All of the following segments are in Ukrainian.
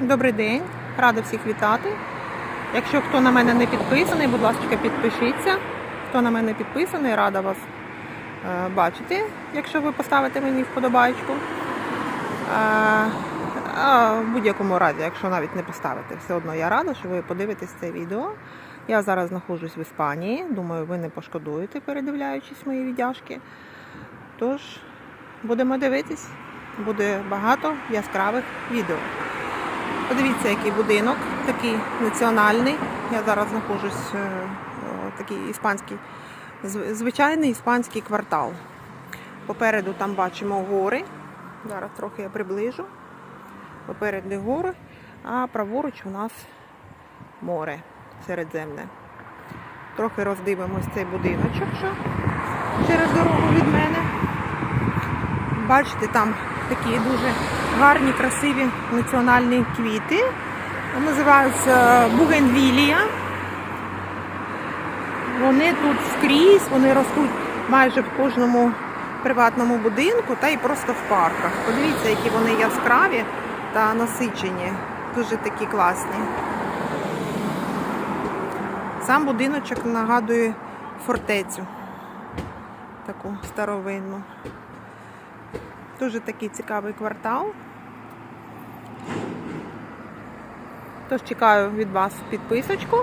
Добрий день, рада всіх вітати. Якщо хто на мене не підписаний, будь ласка, підпишіться. Хто на мене підписаний, рада вас е, бачити, якщо ви поставите мені вподобайку. Е, а в будь-якому разі, якщо навіть не поставите, все одно я рада, що ви подивитесь це відео. Я зараз знаходжусь в Іспанії. Думаю, ви не пошкодуєте, передивляючись мої віддяшки. Тож, будемо дивитись. Буде багато яскравих відео. Подивіться, який будинок, такий національний. Я зараз знаходжусь е, о, такий іспанський, звичайний іспанський квартал. Попереду там бачимо гори. Зараз трохи я приближу. Попереду гори, а праворуч у нас море середземне. Трохи роздивимось цей будиночок, що через дорогу від мене. Бачите, там такі дуже гарні, красиві національні квіти. Називаються бугенвілія. Вони тут скрізь, вони ростуть майже в кожному приватному будинку та й просто в парках. Подивіться, які вони яскраві та насичені. Дуже такі класні. Сам будиночок нагадує фортецю. Таку старовинну. Дуже такий цікавий квартал. Тож чекаю від вас підписочку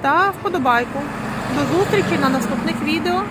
та вподобайку. До зустрічі на наступних відео.